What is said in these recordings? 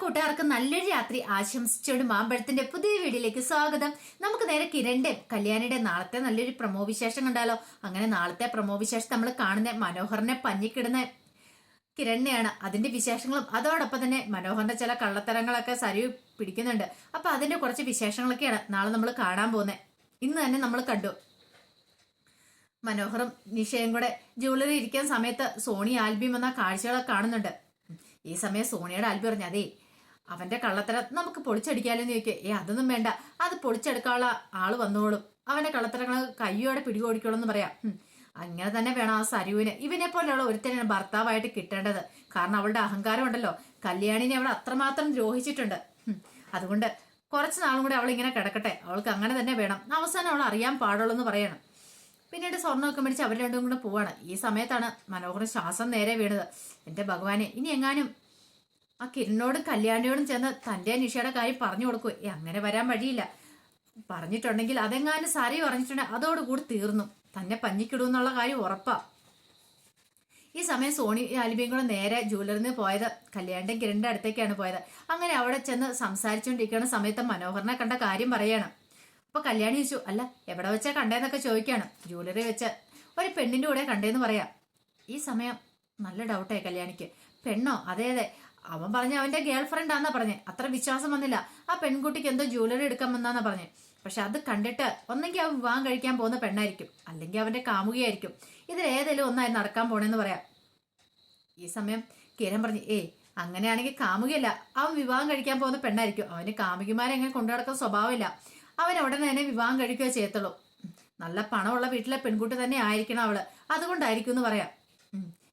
കൂട്ടുകാർക്ക് നല്ലൊരു രാത്രി ആശംസിച്ചുകൊണ്ട് മാമ്പഴത്തിന്റെ പുതിയ വീഡിയോയിലേക്ക് സ്വാഗതം. നമുക്ക് നേരെ കിരണിന്റെ കല്യാണിയുടെ നാളത്തെ നല്ലൊരു പ്രമോ വിശേഷം കണ്ടാലോ? അങ്ങനെ നാളത്തെ പ്രമോ വിശേഷം നമ്മൾ കാണുന്ന മനോഹറിനെ പഞ്ഞിക്കിടുന്ന കിരണിനെയാണ്. അതിന്റെ വിശേഷങ്ങളും അതോടൊപ്പം തന്നെ മനോഹറിന്റെ ചില കള്ളത്തരങ്ങളൊക്കെ സരി പിടിക്കുന്നുണ്ട്. അപ്പൊ അതിന്റെ കുറച്ച് വിശേഷങ്ങളൊക്കെയാണ് നാളെ നമ്മൾ കാണാൻ പോകുന്നത് ഇന്ന് തന്നെ നമ്മൾ കണ്ടു. മനോഹറും നിഷയും കൂടെ ജ്വല്ലറി ഇരിക്കുന്ന സമയത്ത് സോണി ആൽബിയും എന്ന കാഴ്ചകളൊക്കെ കാണുന്നുണ്ട്. ഈ സമയം സോണിയുടെ ആൽബി പറഞ്ഞു അതേ അവന്റെ കള്ളത്തരം നമുക്ക് പൊളിച്ചടിക്കാലെന്ന് ചോദിക്കുക ഏ അതൊന്നും വേണ്ട. അത് പൊളിച്ചെടുക്കാനുള്ള ആൾ വന്നോളും. അവന്റെ കള്ളത്തരങ്ങൾ കയ്യോടെ പിടികോടിക്കോളും എന്ന് പറയാം അങ്ങനെ തന്നെ വേണം ആ സരുവിന്. ഇവനെ പോലെയുള്ള ഒരുത്തനാണ് ഭർത്താവായിട്ട് കിട്ടേണ്ടത്. കാരണം അവളുടെ അഹങ്കാരം ഉണ്ടല്ലോ. കല്യാണിനെ അവൾ അത്രമാത്രം ദ്രോഹിച്ചിട്ടുണ്ട്. അതുകൊണ്ട് കുറച്ച് നാളും കൂടി അവൾ ഇങ്ങനെ കിടക്കട്ടെ. അവൾക്ക് അങ്ങനെ തന്നെ വേണം. അവസാനം അവൾ അറിയാൻ പാടുള്ളൂ എന്ന് പറയണം. പിന്നീട് സ്വർണമൊക്കെ മേടിച്ച് അവർ രണ്ടും കൂടെ പോവാണ്. ഈ സമയത്താണ് മനോഹരൻ ശ്വാസം നേരെ വീണത്. എന്റെ ഭഗവാനെ ഇനി എങ്ങാനും ആ കിരണിനോടും കല്യാണിയോടും ചെന്ന് തന്റെ നിഷയുടെ കാര്യം പറഞ്ഞു കൊടുക്കൂ. ഏ, അങ്ങനെ വരാൻ വഴിയില്ല. പറഞ്ഞിട്ടുണ്ടെങ്കിൽ അതെങ്ങാനും സാരി പറഞ്ഞിട്ടുണ്ടെങ്കിൽ അതോടുകൂടി തീർന്നു. തന്നെ പഞ്ഞിക്കിടും കാര്യം ഉറപ്പാ. ഈ സമയം സോണി ആലിബിയും കൂടെ നേരെ ജൂലറിന്ന് പോയത് കല്യാണിന്റെ കിരണിന്റെ അടുത്തേക്കാണ് പോയത്. അങ്ങനെ അവിടെ ചെന്ന് സംസാരിച്ചുകൊണ്ടിരിക്കുന്ന സമയത്ത് മനോഹരനെ കണ്ട കാര്യം പറയാണ്. അപ്പൊ കല്യാണി ചോദിച്ചു അല്ല എവിടെ വെച്ചാ കണ്ടേന്നൊക്കെ ചോദിക്കാണ് ജൂലറി വെച്ച് ഒരു പെണ്ണിന്റെ കൂടെ കണ്ടേന്ന് പറയാം. ഈ സമയം നല്ല ഡൗട്ടായി കല്യാണിക്ക്. പെണ്ണോ? അതെ അതെ. അവൻ പറഞ്ഞ അവന്റെ ഗേൾ ഫ്രണ്ട് ആന്നാ പറഞ്ഞേ. അത്ര വിശ്വാസം വന്നില്ല. ആ പെൺകുട്ടിക്ക് എന്തോ ജ്വല്ലറി എടുക്കാൻ വന്നാന്നാ പറഞ്ഞേ. പക്ഷെ അത് കണ്ടിട്ട് ഒന്നെങ്കിൽ അവൻ വിവാഹം കഴിക്കാൻ പോകുന്ന പെണ്ണായിരിക്കും. അല്ലെങ്കിൽ അവന്റെ കാമുകിയായിരിക്കും. ഇതിൽ ഏതെങ്കിലും ഒന്നായി നടക്കാൻ പോണെന്ന് പറയാം. ഈ സമയം കിരൺ പറഞ്ഞു ഏയ് അങ്ങനെയാണെങ്കിൽ കാമുകിയല്ല. അവൻ വിവാഹം കഴിക്കാൻ പോകുന്ന പെണ്ണായിരിക്കും. അവന് കാമുകിമാരെ എങ്ങനെ കൊണ്ടു നടക്കുന്ന സ്വഭാവമില്ല. അവൻ ഉടനെ തന്നെ വിവാഹം കഴിക്കുകയോ ചെയ്യത്തുള്ളൂ. നല്ല പണമുള്ള വീട്ടിലെ പെൺകുട്ടി തന്നെ ആയിരിക്കണം അവൾ. അതുകൊണ്ടായിരിക്കും എന്ന് പറയാം.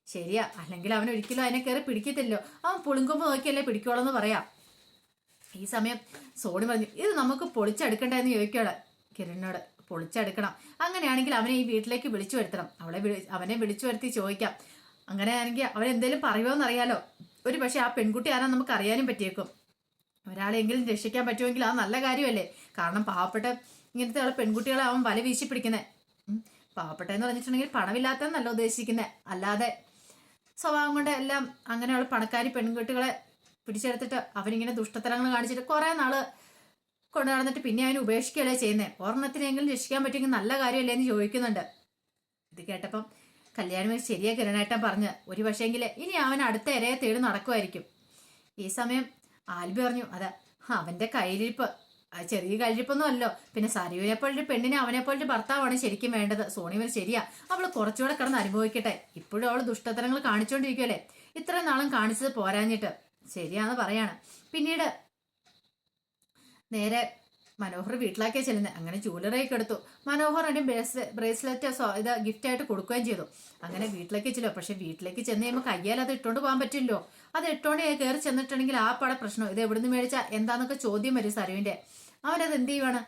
ശരിയാ അല്ലെങ്കിൽ അവൻ ഒരിക്കലും അതിനെ കയറി പിടിക്കത്തില്ലോ അവൻ പുളുങ്കുമ്പ് നോക്കിയല്ലേ പിടിക്കോളെന്ന് എന്ന് പറയാം. ഈ സമയം സോണി പറഞ്ഞു ഇത് നമുക്ക് പൊളിച്ചെടുക്കണ്ടെന്ന് ചോദിക്കുകയാണ് കിരണിനോട്. പൊളിച്ചെടുക്കണം. അങ്ങനെയാണെങ്കിൽ അവനെ ഈ വീട്ടിലേക്ക് വിളിച്ചു വരുത്തണം. അവളെ വിളി അവനെ വിളിച്ചു വരുത്തി ചോദിക്കാം. അങ്ങനെയാണെങ്കിൽ അവൻ പറയുമോ പറയുമോന്ന് അറിയാലോ ഒരു പക്ഷെ ആ പെൺകുട്ടി ആരാ നമുക്ക് അറിയാനും പറ്റിയേക്കും. ഒരാളെങ്കിലും രക്ഷിക്കാൻ പറ്റുമെങ്കിൽ അത് നല്ല കാര്യമല്ലേ. കാരണം പാവപ്പെട്ട ഇങ്ങനത്തെ ഉള്ള പെൺകുട്ടികളെ അവൻ വല വീശി പിടിക്കുന്നത് പാവപ്പെട്ടെന്ന് പറഞ്ഞിട്ടുണ്ടെങ്കിൽ പണമില്ലാത്തതെന്നല്ല ഉദ്ദേശിക്കുന്നത് അല്ലാതെ സ്വഭാവം കൊണ്ട് എല്ലാം അങ്ങനെയുള്ള പണക്കാരി പെൺകുട്ടികളെ പിടിച്ചെടുത്തിട്ട് അവനിങ്ങനെ ദുഷ്ടത്തരങ്ങൾ കാണിച്ചിട്ട് കുറെ നാൾ കൊണ്ടു നടന്നിട്ട് പിന്നെ അവന് ഉപേക്ഷിക്കുകയല്ലേ ചെയ്യുന്നത് ഒരെണ്ണത്തിനെങ്കിലും രക്ഷിക്കാൻ പറ്റുമെങ്കിൽ നല്ല കാര്യമല്ലേ എന്ന് ചോദിക്കുന്നുണ്ട്. ഇത് കേട്ടപ്പം കല്യാണം ശരിയാ കിരണേട്ടൻ പറഞ്ഞ് ഒരു പക്ഷേങ്കിൽ ഇനി അവൻ അടുത്ത ഇരയെ തേടി നടക്കുമായിരിക്കും. ഈ സമയം ആൽബി പറഞ്ഞു അതെ അവന്റെ കയ്യിലിരിപ്പ് ആ ചെറിയ കഴിപ്പൊന്നും അല്ലോ പിന്നെ സരുവിനെ പോലൊരു പെണ്ണിനെ അവനെ പോലൊരു ഭർത്താവാണ് ശരിക്കും വേണ്ടത്. സോണിവൻ ശരിയാ. അവൾ കുറച്ചുകൂടെ കിടന്ന് അനുഭവിക്കട്ടെ. ഇപ്പോഴും അവൾ ദുഷ്ടത്തരങ്ങൾ കാണിച്ചോണ്ടിരിക്കുവല്ലേ? ഇത്രയും നാളും കാണിച്ചത് പോരാഞ്ഞിട്ട്. ശരിയാന്ന് പറയാണ്. പിന്നീട് നേരെ മനോഹർ വീട്ടിലാക്കിയ ചെല്ലുന്നത് അങ്ങനെ ജ്വല്ലറി ഒക്കെ എടുത്തു. മനോഹർ അതിന്റെ ബ്രേസ്ലെറ്റ് ഇത് ഗിഫ്റ്റ് ആയിട്ട് കൊടുക്കുകയും ചെയ്തു. അങ്ങനെ വീട്ടിലേക്ക് ചെല്ലോ പക്ഷെ വീട്ടിലേക്ക് ചെന്ന് കഴിയുമ്പോൾ കയ്യാൽ അത് ഇട്ടുകൊണ്ട് പോകാൻ പറ്റില്ലോ അത് ഇട്ടോണ്ട് കയറി ചെന്നിട്ടുണ്ടെങ്കിൽ ആ പട പ്രശ്നം. ഇത് എവിടുന്ന് മേടിച്ചാൽ എന്താന്നൊക്കെ ചോദ്യം വരും സരുവിന്റെ അവനത് എന്ത് ചെയ്യുവാണ്?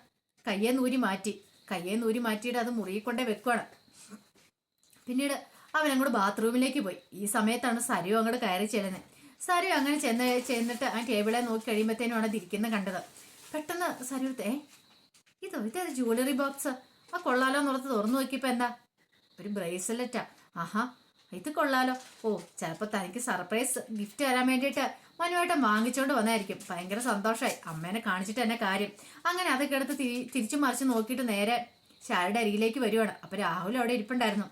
കയ്യെ നൂരി മാറ്റി. കയ്യെ നൂരി മാറ്റിയിട്ട് അത് മുറിയിൽ കൊണ്ടേ വെക്കുവാണ്. പിന്നീട് അവൻ അങ്ങോട്ട് ബാത്റൂമിലേക്ക് പോയി. ഈ സമയത്താണ് സരു അങ്ങോട്ട് കയറി ചെല്ലുന്നത് സരു അങ്ങനെ ചെന്ന് ചെന്നിട്ട് ആ ടേബിളെ നോക്കി കഴിയുമ്പോഴത്തേനുമാണ് അത് ഇരിക്കുന്നത് കണ്ടത്. പെട്ടെന്ന് സരു എടുത്ത്, ഏ ഇതോ ഇതേത് ജ്വല്ലറി ബോക്സ്? ആ കൊള്ളാലോ എന്നുള്ളത് തുറന്നു നോക്കിയപ്പോ എന്താ? ഒരു ബ്രേസ്ലെറ്റാ. ആഹാ ഇത് കൊള്ളാലോ. ഓ ചിലപ്പോ തനിക്ക് സർപ്രൈസ് ഗിഫ്റ്റ് തരാൻ വേണ്ടിയിട്ട് മനുവായിട്ടും വാങ്ങിച്ചോണ്ട് വന്നായിരിക്കും. ഭയങ്കര സന്തോഷമായി അമ്മേനെ കാണിച്ചിട്ട് എന്നെ കാര്യം. അങ്ങനെ അതൊക്കെ എടുത്ത് തിരി തിരിച്ചു മറിച്ച് നോക്കിയിട്ട് നേരെ ശാരയുടെ അരികിലേക്ക് വരുവാണ്. അപ്പൊ രാഹുൽ അവിടെ ഇരിപ്പുണ്ടായിരുന്നു.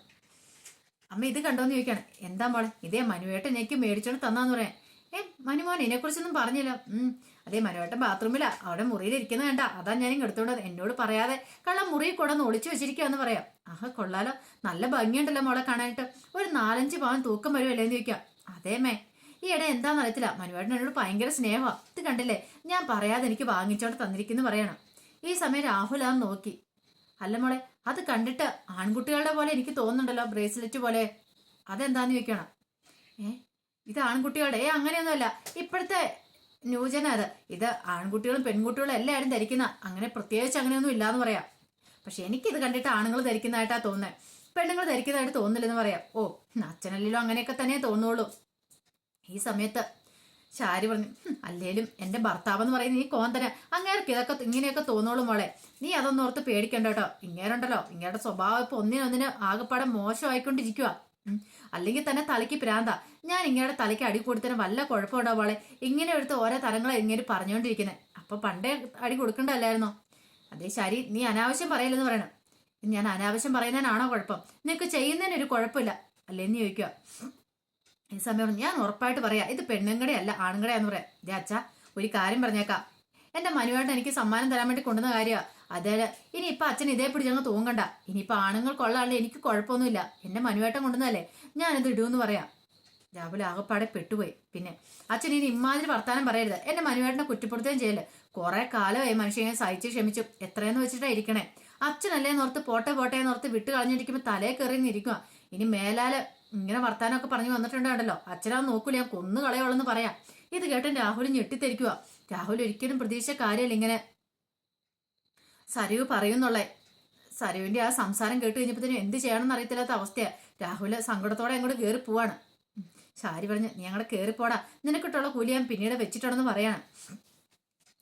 അമ്മ ഇത് കണ്ടോന്ന് ചോദിക്കാണ്. എന്താ മോളെ? ഇതേ മനുവേട്ടൻ എനിക്ക് മേടിച്ചോണ്ട് തന്നാന്ന് പറയാൻ. ഏ മനുമോൻ ഇതിനെ കുറിച്ചൊന്നും പറഞ്ഞില്ല. ഉം അതേ മനുവേട്ടൻ ബാത്റൂമിലാ. അവിടെ മുറിയിൽ ഇരിക്കുന്ന കണ്ട. അതാ ഞാൻ ഇങ്ങ് എടുത്തോണ്ട് എന്നോട് പറയാതെ കള്ള മുറിയിൽ കൂടെ ഒന്ന് ഒളിച്ചു വെച്ചിരിക്കാന്ന് പറയാം. ആഹ് കൊള്ളാലോ. നല്ല ഭംഗിയുണ്ടല്ലോ മോളെ കാണാനായിട്ട്. ഒരു നാലഞ്ച് പവൻ തൂക്കം വരുമല്ലേ ചോദിക്കാം. അതേമേ ഈ ഇട എന്താന്ന് അറിയത്തില്ല. മനുവേട്ടൻ എന്നോട് ഭയങ്കര സ്നേഹമാണ് ഇത് കണ്ടില്ലേ? ഞാൻ പറയാതെ എനിക്ക് വാങ്ങിച്ചോണ്ട് തന്നിരിക്കുന്നു പറയണം. ഈ സമയം രാഹുൽ ആ നോക്കി. അല്ല മോളെ അത് കണ്ടിട്ട് ആൺകുട്ടികളുടെ പോലെ എനിക്ക് തോന്നുന്നുണ്ടല്ലോ ബ്രേസ്ലെറ്റ് പോലെ. അതെന്താന്ന് ചോദിക്കണം? ഏ ഇത് ആൺകുട്ടികളുടെ? ഏ അങ്ങനെയൊന്നുമല്ല. ഇപ്പോഴത്തെ ന്യൂജന അത്. ഇത് ആൺകുട്ടികളും പെൺകുട്ടികളും എല്ലാവരും ധരിക്കുന്ന അങ്ങനെ പ്രത്യേകിച്ച് അങ്ങനെയൊന്നും ഇല്ലാന്ന് പറയാം. പക്ഷെ എനിക്കിത് കണ്ടിട്ട് ആണുങ്ങൾ ധരിക്കുന്നതായിട്ടാ തോന്നുന്നത് പെണ്ണുങ്ങൾ ധരിക്കുന്നതായിട്ട് തോന്നില്ലെന്ന് പറയാം. ഓ അച്ഛനല്ലല്ലോ അങ്ങനെയൊക്കെ തന്നെ തോന്നുള്ളൂ. ഈ സമയത്ത് ചാരി പറഞ്ഞു അല്ലേലും എന്റെ ഭർത്താവ് എന്ന് പറയുന്നത് ഈ കോന്തന അങ്ങേർക്ക് ഇതൊക്കെ ഇങ്ങനെയൊക്കെ തോന്നോളൂ മോളെ. നീ അതൊന്നും ഓർത്ത് പേടിക്കണ്ട കേട്ടോ. ഇങ്ങേരുണ്ടല്ലോ. ഇങ്ങേരുടെ സ്വഭാവം ഇപ്പൊ ഒന്നിനൊന്നിന് ആകെപ്പാടെ മോശമായിക്കൊണ്ടിരിക്കുക. അല്ലെങ്കിൽ തന്നെ തലയ്ക്ക് പ്രാന്ത. ഞാൻ ഇങ്ങയുടെ തലയ്ക്ക് അടി കൊടുത്തതിന് വല്ല കുഴപ്പമുണ്ടോ മോളെ? ഇങ്ങനെ എടുത്ത് ഓരോ തലങ്ങളെ ഇങ്ങനെ പറഞ്ഞുകൊണ്ടിരിക്കുന്നത് അപ്പൊ പണ്ടേ അടി കൊടുക്കണ്ടല്ലായിരുന്നോ? അതേ ശരി നീ അനാവശ്യം പറയില്ലെന്ന് പറയണം. ഞാൻ അനാവശ്യം പറയുന്നതിനാണോ കുഴപ്പം? നിനക്ക് ചെയ്യുന്നതിന് ഒരു കുഴപ്പമില്ല. അല്ലേന്ന് ചോദിക്കുക ഈ സമയം ഞാൻ ഉറപ്പായിട്ട് പറയാം ഇത് പെണ്ണുങ്ങടെ അല്ല ആണുങ്ങളുടെയാന്ന് പറയാം. ഇതേ അച്ഛ ഒരു കാര്യം പറഞ്ഞേക്കാം. എന്റെ മനുവായിട്ട് എനിക്ക് സമ്മാനം തരാൻ വേണ്ടി കൊണ്ടുവന്ന കാര്യമാണ് അതേ ഇനി ഇപ്പൊ അച്ഛൻ ഇതേ പിടിച്ച് അങ്ങ് തൂങ്ങണ്ട. ഇനിയിപ്പൊ ആണുങ്ങൾക്കുള്ളതല്ലേ എനിക്ക് കുഴപ്പമൊന്നുമില്ല. എന്റെ മനുവായിട്ടം കൊണ്ടുവന്നല്ലേ ഞാനിത് ഇടുമെന്ന് പറയാം. രാവിലെ ആകപ്പാടെ പെട്ടുപോയി. പിന്നെ അച്ഛൻ ഇനി ഇമ്മാതിരി വർത്താനം പറയരുത്. എന്റെ മനുവേട്ടനെ കുറ്റപ്പെടുത്തുകയും ചെയ്യൽ കുറെ കാലമായി മനുഷ്യനെ സഹിച്ച് ക്ഷമിച്ചു എത്രയെന്ന് വെച്ചിട്ടാ ഇരിക്കണേ. അച്ഛനല്ലേ നോർത്ത് പോട്ടെ പോട്ടെ എന്നോർത്ത് വിട്ട് കളഞ്ഞിരിക്കുമ്പോ തലേ കയറി ഇരിക്കുക ഇനി മേലാൽ ഇങ്ങനെ വർത്താനമൊക്കെ പറഞ്ഞു വന്നിട്ടുണ്ടല്ലോ അച്ഛനാ നോക്കൂല ഞാൻ കൊന്നു കളയോളെന്ന് പറയാം. ഇത് കേട്ട് രാഹുൽ ഞെട്ടിത്തെരിക്കുക രാഹുൽ ഒരിക്കലും പ്രതീക്ഷിച്ച കാര്യമല്ല ഇങ്ങനെ സരയു പറയുന്നുള്ളേ. സരയുവിന്റെ ആ സംസാരം കേട്ട് കഴിഞ്ഞപ്പോഴത്തേനും എന്ത് ചെയ്യണമെന്ന് അറിയത്തില്ലാത്ത അവസ്ഥയാ. രാഹുൽ സങ്കടത്തോടെ അങ്ങോട്ട് കയറി പോവാണ്. ശാരി പറഞ്ഞ് നീ അങ്ങോട്ട് കയറിപ്പോടാ നിനക്കിട്ടുള്ള കൂലി ഞാൻ പിന്നീട് വെച്ചിട്ടുണ്ടെന്ന് പറയാണ്.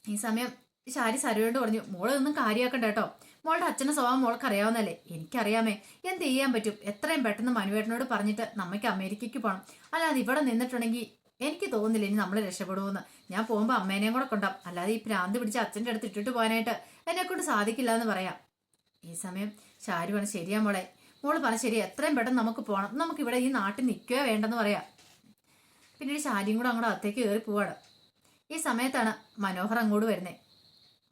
ഈ സമയം ശാരി സരുവിനോട് പറഞ്ഞു മോളെ ഒന്നും കാര്യമാക്കണ്ട കേട്ടോ. മോളുടെ അച്ഛന്റെ സ്വഭാവം മോൾക്ക് അറിയാവുന്നല്ലേ എനിക്കറിയാമേ. എന്ത് ചെയ്യാൻ പറ്റും? എത്രയും പെട്ടെന്ന് മനുവേട്ടനോട് പറഞ്ഞിട്ട് നമ്മയ്ക്ക് അമേരിക്കയ്ക്ക് പോകണം അല്ലാതെ ഇവിടെ നിന്നിട്ടുണ്ടെങ്കിൽ എനിക്ക് തോന്നുന്നില്ല ഇനി നമ്മൾ രക്ഷപ്പെടുമെന്ന് ഞാൻ പോകുമ്പോൾ അമ്മേനെയും കൂടെ കൊണ്ടാം. അല്ലാതെ ഈ പ്രാന്ത് പിടിച്ച് അച്ഛന്റെ അടുത്ത് ഇട്ടിട്ട് പോകാനായിട്ട് എന്നെ കൊണ്ട് സാധിക്കില്ല എന്ന് പറയാം. ഈ സമയം ഷാരു പറഞ്ഞു ശരിയാ മോളെ. മോൾ പറഞ്ഞു ശരി എത്രയും പെട്ടെന്ന് നമുക്ക് പോകണം നമുക്ക് ഇവിടെ ഈ നാട്ടിൽ നിൽക്കുകയോ വേണ്ടെന്ന് പറയാം. പിന്നീട് ഷാരിയും കൂടെ അങ്ങോട്ട് അകത്തേക്ക് കയറി പോവാണ്. ഈ സമയത്താണ് മനോഹർ അങ്ങോട്ട് വരുന്നത്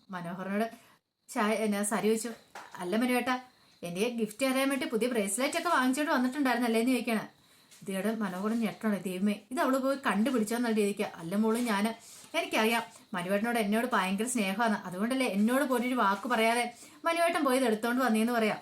മനോഹറിനോട് ഷാ എന്നാ സരി വെച്ചു. അല്ല മനുവേട്ടാ എന്റെ ഗിഫ്റ്റ് അറിയാൻ വേണ്ടി പുതിയ ബ്രേസ്ലെറ്റ് ഒക്കെ വാങ്ങിച്ചോണ്ട് വന്നിട്ടുണ്ടായിരുന്നല്ലേ എന്ന് ചോദിക്കാണ്. ഇതിയുടെ മനോഹരം ഞെട്ടണേ ദൈവമേ ഇത് അവൾ പോയി കണ്ടുപിടിച്ചോന്നുള്ള രീതിക്ക്. അല്ല മോളും ഞാൻ എനിക്കറിയാം മനുവേട്ടനോട് എന്നോട് ഭയങ്കര സ്നേഹമാണ്. അതുകൊണ്ടല്ലേ എന്നോട് പോലൊരു വാക്ക് പറയാതെ മനുവേട്ടൻ പോയത് എടുത്തോണ്ട് വന്നേന്ന് പറയാം.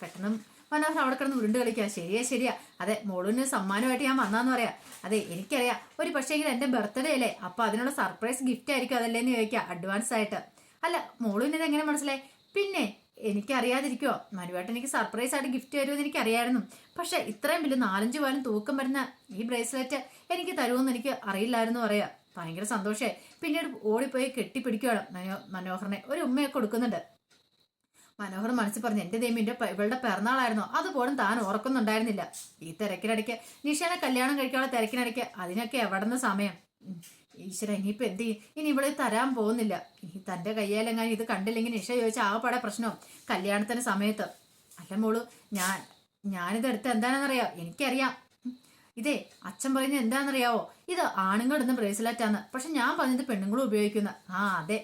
പെട്ടെന്ന് മനോഹർ അവിടെ കിടന്ന് ഉരുണ്ട് കളിക്കുക ശരിയാ ശരിയാ. അതെ മോളിന് സമ്മാനമായിട്ട് ഞാൻ വന്നാന്ന് പറയാം. അതെ എനിക്കറിയാം ഒരു പക്ഷേ എങ്കിൽ എന്റെ ബർത്ത്ഡേ അല്ലേ? അപ്പൊ അതിനുള്ള സർപ്രൈസ് ഗിഫ്റ്റ് ആയിരിക്കും അതല്ലേന്ന് ചോദിക്കാം അഡ്വാൻസ് ആയിട്ട്. അല്ല മോളിന് ഇത് എങ്ങനെ മനസ്സിലായി? പിന്നെ എനിക്കറിയാതിരിക്കോ മനുവേട്ടൻ എനിക്ക് സർപ്രൈസ് ആയിട്ട് ഗിഫ്റ്റ് തരുമെന്ന് എനിക്കറിയായിരുന്നു. പക്ഷെ ഇത്രയും വലിയ നാലഞ്ച് പാലും തൂക്കം വരുന്ന ഈ ബ്രേസ്ലെറ്റ് എനിക്ക് തരുമെന്ന് എനിക്ക് അറിയില്ലായിരുന്നു പറയാ. ഭയങ്കര സന്തോഷമായി പിന്നീട് ഓടിപ്പോയി കെട്ടിപ്പിടിക്കുകയാണ് മനോ മനോഹറിനെ. ഒരു ഉമ്മയൊക്കെ കൊടുക്കുന്നുണ്ട്. മനോഹർ മനസ്സിൽ പറഞ്ഞു എന്റെ ദൈവം എന്റെ ഇവളുടെ പിറന്നാളായിരുന്നോ. അതുപോലും താൻ ഓർക്കുന്നുണ്ടായിരുന്നില്ല. ഈ തിരക്കിനിടയ്ക്ക് നിഷാനെ കല്യാണം കഴിക്കാനുള്ള തിരക്കിനിടയ്ക്ക് അതിനൊക്കെ എവിടെന്ന് സമയം? ഉം. ഈശ്വര ഇനിയിപ്പോ എന്ത് ഇനി ഇവിടെ തരാൻ പോകുന്നില്ല. ഇനി തന്റെ കയ്യാലെങ്ങാനും ഇത് കണ്ടില്ലെങ്കിൽ നിഷ ചോദിച്ചാൽ ആകെപ്പാടെ പ്രശ്നവും കല്യാണത്തിന്റെ സമയത്ത്. അല്ല മോൾ ഞാൻ ഞാനിത് എടുത്ത് എന്താണെന്നറിയാം? എനിക്കറിയാം. ഇതേ അച്ഛൻ പറയുന്നത് എന്താണെന്നറിയാവോ? ഇത് ആണുങ്ങൾ ഇടുന്ന ആണ് പക്ഷെ ഞാൻ പറഞ്ഞത് പെണ്ണുങ്ങളും ഉപയോഗിക്കുന്ന. ആ അതെ.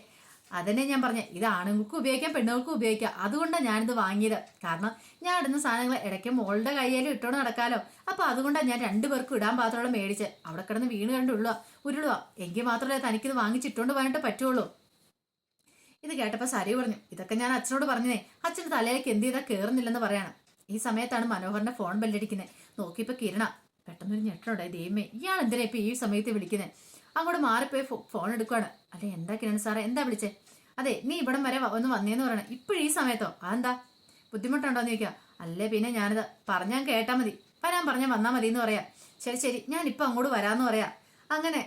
അതന്നെ ഞാൻ പറഞ്ഞു. ഇത് ആണുങ്ങൾക്കും ഉപയോഗിക്കാം പെണ്ണുങ്ങൾക്കും ഉപയോഗിക്കാം. അതുകൊണ്ടാണ് ഞാനിത് വാങ്ങിയത്. കാരണം ഞാൻ ഇടുന്ന സാധനങ്ങൾ ഇടയ്ക്ക് മോളുടെ കയ്യിലും ഇട്ടോണ്ട് നടക്കാലോ. അപ്പൊ അതുകൊണ്ടാണ് ഞാൻ രണ്ടുപേർക്കും ഇടാൻ പാത്രമുള്ള മേടിച്ച്. അവിടെ കിടന്ന് വീണ് കണ്ടുള്ള ഉരുളുക എങ്കിൽ മാത്രമേ തനിക്കിത് വാങ്ങിച്ചിട്ടോണ്ട് പോകാനായിട്ട് പറ്റുള്ളൂ. ഇത് കേട്ടപ്പോൾ സരി പറഞ്ഞു ഇതൊക്കെ ഞാൻ അച്ഛനോട് പറഞ്ഞേ അച്ഛന്റെ തലയിലേക്ക് എന്ത് ചെയ്താൽ കയറുന്നില്ലെന്ന് പറയാണ്. ഈ സമയത്താണ് മനോഹറിന്റെ ഫോൺ ബെല്ലടിക്കുന്നത് നോക്കിയപ്പോ കിരണ. പെട്ടെന്നൊരു ഞെട്ടനുണ്ടായി ദൈവമേ ഇയാൾ എന്തിനാ ഇപ്പൊ ഈ സമയത്ത് വിളിക്കുന്നത് അങ്ങോട്ട് മാറിപ്പോയി ഫോൺ എടുക്കുവാണ്. അല്ലെ എന്താ കിരൺ സാറേ? എന്താ വിളിച്ചേ? അതെ നീ ഇവിടം വരെ ഒന്ന് വന്നേന്ന് പറയണം. ഇപ്പോഴും ഈ സമയത്തോ? അതെന്താ? ബുദ്ധിമുട്ടുണ്ടോന്ന് ചോദിക്കുക അല്ലേ പിന്നെ ഞാനിത് പറഞ്ഞാൽ കേട്ടാ മതി. വരാൻ പറഞ്ഞാൽ വന്നാൽ മതി എന്ന് പറയാം. ശരി ശരി. ഞാൻ ഇപ്പൊ അങ്ങോട്ട് വരാന്ന് പറയാം. അങ്ങനെ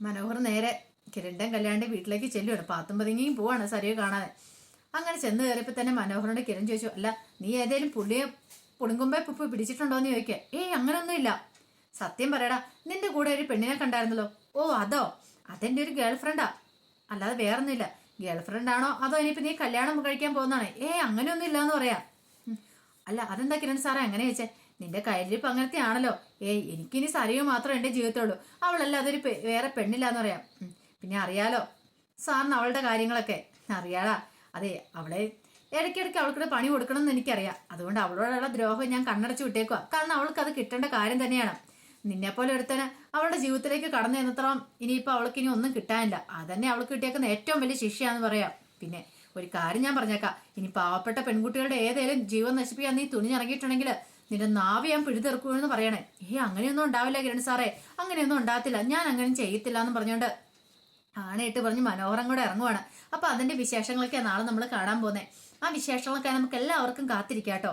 മനോഹർ നേരെ കിരണ്ടൻ കല്യാണിന്റെ വീട്ടിലേക്ക് ചെല്ലുവാണ്. പാത്തും പതുങ്ങിയും പോവാണ് സരിയെ കാണാതെ. അങ്ങനെ ചെന്ന് കയറിയപ്പോൾ തന്നെ മനോഹറിനോട് കിരൺ ചോദിച്ചു അല്ല നീ ഏതേലും പുള്ളിയെ പുടുങ്കുമ്പേ പുപ്പ് പിടിച്ചിട്ടുണ്ടോ എന്ന് ചോദിക്കുക ഏയ് അങ്ങനൊന്നുമില്ല. സത്യം പറയടാ നിന്റെ കൂടെ ഒരു പെണ്ണിനെ കണ്ടായിരുന്നല്ലോ. ഓ അതോ? അതെന്റെ ഒരു ഗേൾ ഫ്രണ്ടാ അല്ലാതെ വേറൊന്നുമില്ല. ഗേൾ ഫ്രണ്ട് ആണോ അതോ ഇനിയിപ്പോ നീ കല്യാണം കഴിക്കാൻ പോകുന്നതാണ്? ഏ അങ്ങനെയൊന്നും ഇല്ലാന്ന് പറയാ. അല്ല അതെന്താ കിരൺ സാറേ അങ്ങനെ വെച്ചേ നിന്റെ കയ്യിലിപ്പ് അങ്ങനത്തെ ആണല്ലോ. ഏയ് എനിക്കിനി സരിയോ മാത്രം എന്റെ ജീവിതത്തുള്ളൂ അവളല്ല അതൊരു വേറെ പെണ്ണില്ലാന്ന് പറയാം. പിന്നെ അറിയാലോ? സാറിന് അവളുടെ കാര്യങ്ങളൊക്കെ. അറിയാടാ. അതെ അവളെ ഇടയ്ക്കിടയ്ക്ക് അവൾക്കിടെ പണി കൊടുക്കണം എന്ന് എനിക്കറിയാം. അതുകൊണ്ട് അവളോടുള്ള ദ്രോഹം ഞാൻ കണ്ണടച്ചു വിട്ടേക്കുക കാരണം അവൾക്ക് അത് കിട്ടേണ്ട കാര്യം തന്നെയാണ്. നിന്നെപ്പോലെ ഒരുത്തന് അവളുടെ ജീവിതത്തിലേക്ക് കടന്നു ചെന്നത്രം ഇനിയിപ്പോൾ അവൾക്ക് ഇനി ഒന്നും കിട്ടാനില്ല. അതന്നെ അവൾക്ക് കിട്ടിയേക്കുന്ന ഏറ്റവും വലിയ ശിക്ഷയാന്ന് പറയാം. പിന്നെ ഒരു കാര്യം ഞാൻ പറഞ്ഞേക്കാം. ഇനി പാവപ്പെട്ട പെൺകുട്ടികളുടെ ഏതേലും ജീവൻ നശിപ്പിക്കാൻ നീ തുണിഞ്ഞിറങ്ങിയിട്ടുണ്ടെങ്കിൽ നിന്റെ നാവ് ഞാൻ പിഴുതെറുക്കുമെന്ന് പറയണേ. ഏ അങ്ങനെയൊന്നും ഉണ്ടാവില്ല കിരൺ സാറേ. അങ്ങനെയൊന്നും ഉണ്ടാകത്തില്ല. ഞാൻ അങ്ങനെ ചെയ്യത്തില്ല എന്ന് പറഞ്ഞുകൊണ്ട് ആണയിട്ട് പറഞ്ഞ് മനോഹരം കൂടെ ഇറങ്ങുവാണ്. അപ്പൊ അതിന്റെ വിശേഷങ്ങളൊക്കെ നാളെ നമ്മൾ കാണാൻ പോകുന്നത് ആ വിശേഷങ്ങളൊക്കെ നമുക്ക് എല്ലാവർക്കും കാത്തിരിക്കാം കേട്ടോ